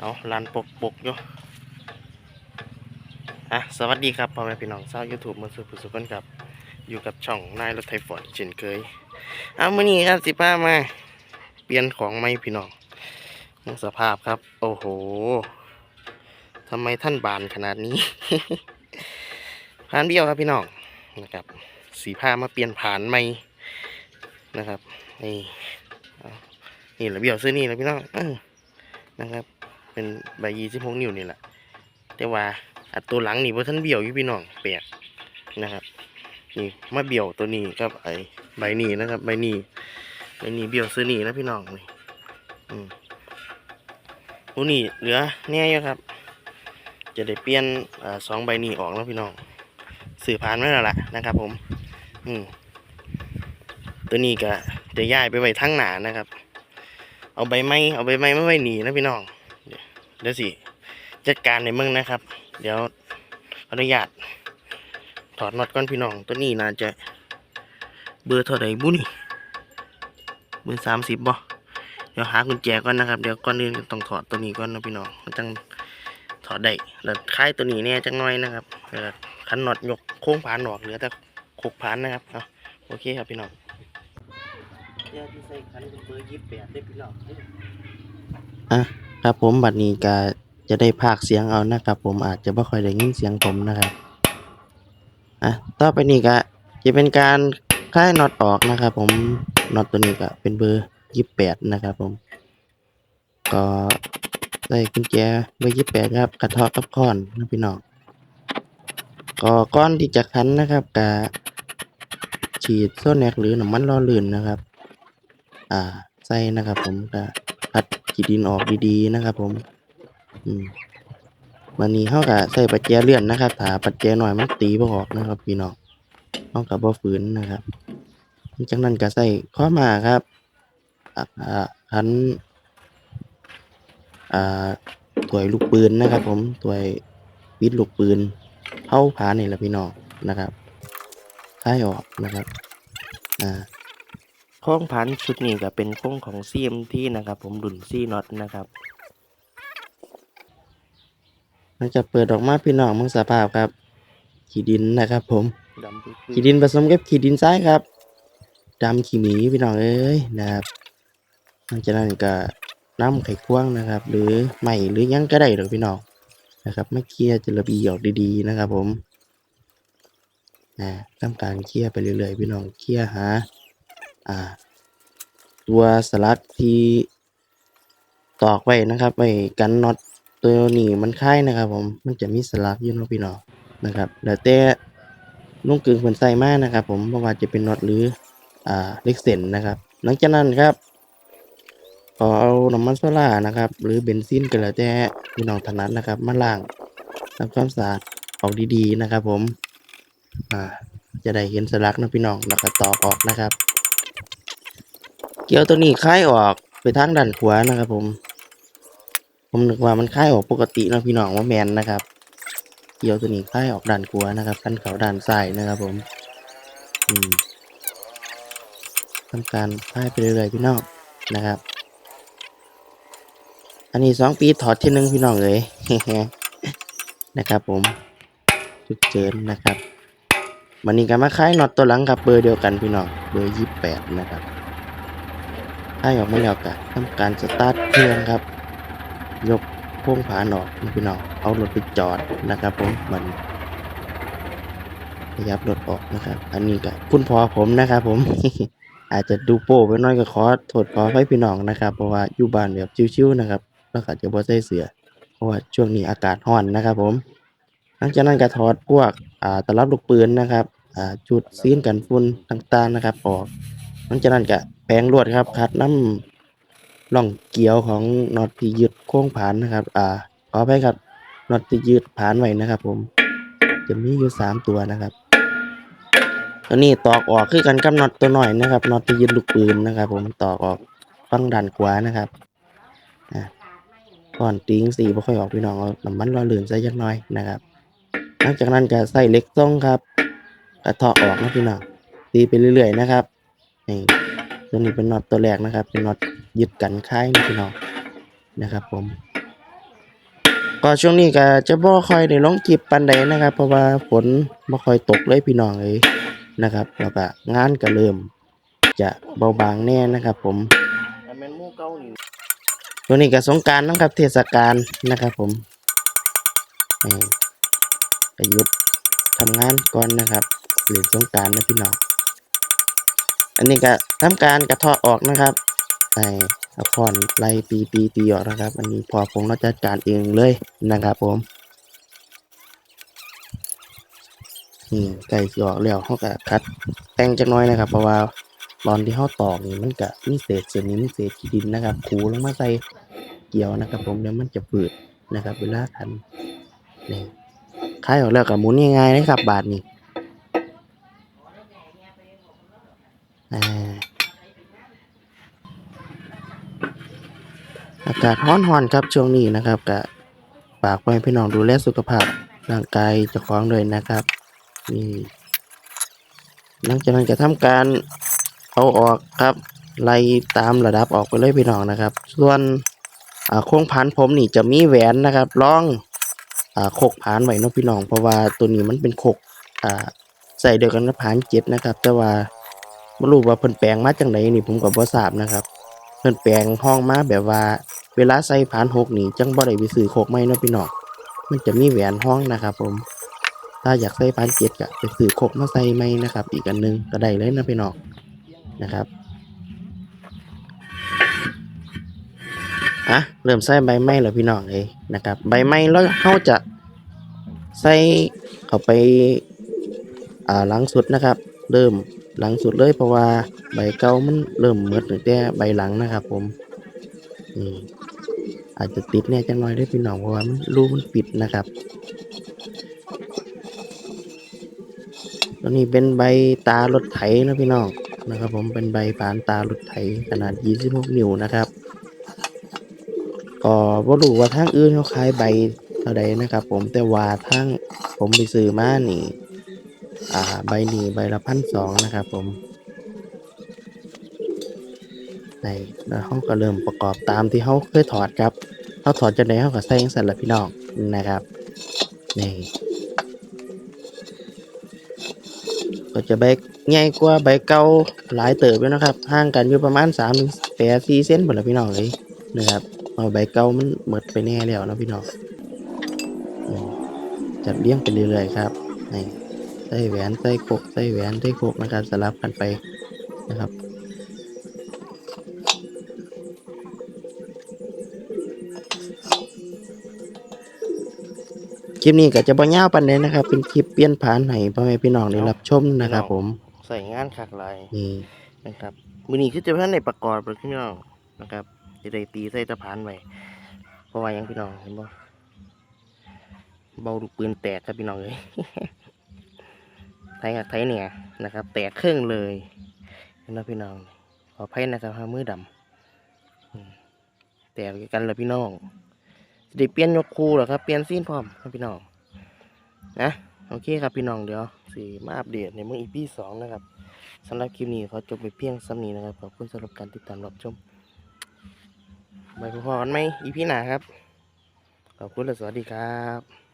เอาลานปกปกอยู่อะสวัสดีครับพ่อแม่พี่น้องชาวยูทูบมาสู่ผู้สุขคนครับ อยู่กับช่องนายรถไทยฟอร์ดเช่นเคย เอามื่อนี้ครับสิพามา เปลี่ยนของไม่พี่น้องสภาพครับ โอ้โหทำไมท่านบานขนาดนี้ผ่านเบี้ยวครับพี่น้องนะครับ สีผ้ามาเปลี่ยนผ่านไม่นะครับนี่นี่แหละเบี้ยวซื้อนี่แหละพี่น้องอนะครับ เป็นใบยี่สิบหกนิ้วนี่แหละแต่ว่าอัดตัวหลังนี่ว่าท่านเบี้ยวอยู่พี่น้องแปลกนะครับ นี่มาเบี้ยวตัวนี้กับไอ้ใบนี้นะครับ ใบนี้ใบนี้เบี้ยวซื้อนี่นะพี่น้องนี่อืมตัวนี้เหลือแน่อยู่ครับ จะได้เปลี่ยนอสองใบนี้ออกแล้วพี่น้องสื่อผ่านไว้แล้วล่ะนะครับ ผม อืมตัวนี้ก็จะย้ายไปไว้ทั้งหนานะครับ เอาใบไม้เอาใบไม้มาไว้หนีนะพี่น้อง เดี๋ยวเดี๋ยวสิ จัดการในเมืองนะครับ เดี๋ยวอนุญาต ถอดน็อตก่อนพี่น้อง ตัวนี้น่าจะเบอร์เท่าไหร่บุนี่เบอร์สามสิบบ่เดี๋ยวหากุญแจก่อนนะครับเดี๋ยวก่อนอื่นก็ต้องถอดตัวนี้ก่อนนะพี่น้องมันจังถอดได้แล้วคล้ายตัวนี้เนี่ยจังน้อยนะครับแล้วคันน็อตยกโค้งผานออกเหลือแต่โคกผานนะครับเอาโอเคครับพี่น้องเดี๋ยวที่ใส่คันเป็นเบอร์ยี่สิบแปดได้พี่น้องอะ ครับผมบัดนี้ก็จะได้พากย์เสียงเอานะครับ ผมอาจจะไม่ค่อยได้ยินเสียงผมนะครับอะต่อไปนี้ก็จะเป็นการคลายน็อตออกนะครับ ผมน็อตตัวนี้ก็เป็นเบอร์ยี่สิบแปดนะครับ ผม ก็ได้กุญแจเบอร์ยี่สิบแปดครับกระทาะกับค้อนนะพี่น้องก็ก้อนที่จะคันนะครับก็ฉีดโซแนกหรือน้ำมันล่อลื่นนะครับ อ่าใส่นะครับ ผมก็พัด ขีดินออกดีๆนะครับ ผม อืมวันนี้เขาก็ใส่ปัจแจเลื่อนนะครับถ้าปัจแจหน่อยมันตีบ่ออกนะครับพี่น้องเขากับบ่ฝืนนะครับจากนั้นก็ใส่ข้อมาครับอ่าทันอ่าถวยลูกปืนนะครับ ผมถวยวิดลูกปืนเผาผานี่แหละพี่น้องนะครับคลายออกนะครับ อ่า โค้งพันชุดนี้ก็เป็นโค้งของ CMT นะครับ ผมดุนซี่น็อตนะครับหลังจากเปิดออกมาพี่น้องมึงสภาพครับ ขี้ดินนะครับ ผมขี้ดินผสมกับขี้ดินทรายครับดำขี้หมีพี่น้องเอ้ยนะครับหลังจากนั้นก็น้ำไข่ควงนะครับ หรือใหม่หรือยังก็ได้หรอกพี่น้องนะครับไม่เคลียร์จะระบีออกดีๆนะครับ ผมนะทำการเคลียร์ไปเรื่อยๆพี่น้องเคลียร์หา ตัวสลักที่ตอกไว้นะครับ ไว้กันน็อตตัวนี้มันคล้ายนะครับ ผมมันจะมีสลักอยู่นะพี่น้องนะครับแล้วแต่ลุงกึ่งเพิ่นใส่มากนะครับ ผมเพราะว่าจะเป็นน็อตหรืออ่าเล็กเส้นนะครับ หลังจากนั้นครับพอเอาน้ำมันโซล่านะครับ หรือเบนซินก็แล้วแต่พี่น้องถนัดนะครับมาล้างทำความสะอาดออกดีๆนะครับ ผมอ่าจะได้เห็นสลักนะพี่น้องแล้วก็ตอกออกนะครับ เกียวตัวนี้คลายออกไปทางด้านขวานะครับผม ผมนึกว่ามันคลายออกปกตินะพี่น้องว่าแมนนะครับ เกียวตัวนี้คลายออกด้านขวานะครับคันเขาด้านซ้ายนะครับผม อืมทำการคลายไปเรื่อยๆพี่น้องนะครับ อันนี้สองปีถอดที่หนึ่งพี่น้องเลยนะครับผมจุดเจินนะครับวันนี้ก็มาคลายน็อตตัวหลังครับเบอร์เดียวกันพี่น้องเบอร์ยี่แปดนะครับ ถ้าออกมาแล้วก็ทำการสตาร์ทเครื่องครับ ยกโค้งผานออกนะพี่น้องเอารถไปจอดนะครับผมมันขยับรถออกนะครับ อันนี้ก็คุณพ่อผมนะครับผมอาจจะดูโป้ไปน้อยก็ขอโทษขอให้พี่น้องนะครับ เพราะว่าอยู่บ้านแบบชิวๆนะครับแล้วก็จะบ่ใส่เสื้อเพราะว่าช่วงนี้อากาศร้อนนะครับ ผม หลังจากนั้นก็ถอดพวกอ่าตลับลูกปืนนะครับอ่าจุดซีนกันฝุ่นต่างๆนะครับออก หลังจากนั้นก็แปรงลวดครับคัดน้ำร่องเกี่ยวของน็อตที่ยึดโค้งผานนะครับ อ่าขอไปครับน็อตที่ยึดผานไว้นะครับ ผม จะมีอยู่สามตัวนะครับตัวนี้ตอกออกคือกันกับน็อตตัวหน่อยนะครับน็อตที่ยึดลูกปืนนะครับ ผมตอกออกฝั่งด้านขวานะครับอ่าก่อนติงสีบ่ค่อยออกพี่น้องเอาน้ำมันรอเลื่นใส่ยักน้อยนะครับหลังจากนั้นก็ใส่เล็กทรงครับกระเทาะออกนะพี่น้องตีไปเรื่อยๆนะครับ นี่ตัวนี้เป็นน็อตตัวแรกนะครับ เป็นน็อตยึดกันค่ายนะพี่น้องนะครับ ผม ก็ช่วงนี้ก็จะบ่ค่อยได้ลงคลิปปานใดนะครับ เพราะว่าฝนบ่ค่อยตกเลยพี่น้องเอ้ยนะครับ แล้วก็งานก็เริ่ม จะเบาบางแน่นะครับ ผมแม่นหมู่เก่านี่ช่วนี้ก็สงกานต์นะครับ เทศกาลนะครับ ผมออไปหยุดทำงานก่อนนะครับเล่นสงกานต์นะพี่น้อง อันนี้ก็ทำการกระเทาะออกนะครับใส่เอาค้อนไล่ตีตีตีออกนะครับ อันนี้พอผมเราจัดการเองเลยนะครับผมนี่ไก่สิออกแล้วเขาก็คัดแต่งจักหน้อยนะครับ เพราะว่าตอนที่เขาตอกนี่มันก็มีเศษส่วนนี้มีเศษขี้ดินนะครับขูลงมาใส่เกี่ยวนะครับ ผมเดี๋ยวมันจะฝืดนะครับ เวลาทันนี่คลายออกแล้วกับหมุนง่ายๆนะครับ บาทนี่ อากาศร้อนๆครับช่วงนี้นะครับก็ฝากไว้พี่น้องดูแลสุขภาพร่างกายเจ้าของด้วยนะครับนี่หลังจากนั้นจะทำการเอาออกครับไล่ตามระดับออกไปเลยพี่น้องนะครับ ส่วนโค้งพันผมนี่จะมีแหวนนะครับร่องโคกผานไว้นะพี่น้องเพราะว่าตัวนี้มันเป็นโคกใส่เดียวกันกับผานเจ็ดนะครับ แต่ว่า ไม่รู้ว่าเพิ่นแปลงมาจังไหนนี่ผมก็บ่ทราบนะครับ เพิ่นแปลงห้องมาแบบว่า เวลาใส่ผานหกนี่จังบ่ได้ไปซื้อโคกใหม่เนาะพี่น้องมันจะมีแหวนห้องนะครับ ผม ถ้าอยากใส่ผานเจ็ดก็ไปซื้อโคกมาใส่ใหม่นะครับ อีกอันหนึงก็ได้เลยนะพี่น้องนะครับอะเริ่มใส่ใบไม้แล้วพี่น้องเลยนะครับ ใบไม้แล้วเฮาจะใส่เข้าไปอ่าหลังสุดนะครับ เริ่ม หลังสุดเลยเพราะว่าใบเก่ามันเริ่มหมดตั้งแต่ใบหลังนะครับ ผมอืมอาจจะติดแน่จังหน่อยได้พี่น้องเพราะว่ามันรูมันปิดนะครับตัวนี้เป็นใบตารถไถนะพี่น้องนะครับ ผมเป็นใบผานตารถไถขนาด 26 นิ้วนะครับก็บ่รู้ว่าทางอื่นเขาขายใบเท่าใดนะครับ ผมแต่ว่าทางผมไปซื้อมานี่ อ่าใบนี้ใบละพันสองนะครับผมในแล้วเขาก็เริ่มประกอบตามที่เขาเคยถอดครับเขาถอดจากไหนเขาก็ใส่ยังสั่นละพี่น้องนะครับนี่ก็จะใบใหญ่กว่าใบเก่าหลายเติบเลยนะครับห่างกันอยู่ประมาณ3ถึง8 4เซนหมดละพี่น้องเลยนะครับเอาใบเก่ามันหมดไปแน่แล้วนะพี่น้องจัดเลี้ยงไปเรื่อยๆครับนี่ ใส่แหวนใส่โคกใส่แหวนใส่โคกนะครับสลับกันไปนะครับคลิปนี้ก็จะบ่ยาวปานใดนะครับ เป็นคลิปเปลี่ยนผ่านให้พ่อแม่พี่น้องได้รับชมนะครับ ผมใส่งานขักลายนี่นะครับมือนี้คือจะเพื่อนในประกอบเลยพี่น้องนะครับจะได้ตีใส่ตะพานไว้เพราะว่าหยังพี่น้องเห็นบ่เบาลูกปืนแตกครับพี่น้องเลย ไทยกับไทยเนี่ยนะครับ แตกครึ่งเลยนไหมพี่น้อง ขออภัยนะครับหามือดำแตกกันเลยพี่น้องจะได้เปลี่ยนยกคูเหรอครับ เปลี่ยนซีนพร้อมครับพี่น้อง นะ โอเคครับพี่น้องเดี๋ยวสิมาอัปเดตในเมื่ออีพีสองนะครับสำหรับคลิปนี้ขอจบไปเพียงซ้ำนี้นะครับ ขอบคุณสำหรับการติดตามรับชมไว้พบกันไหมอีพีหนาครับ ขอบคุณและสวัสดีครับ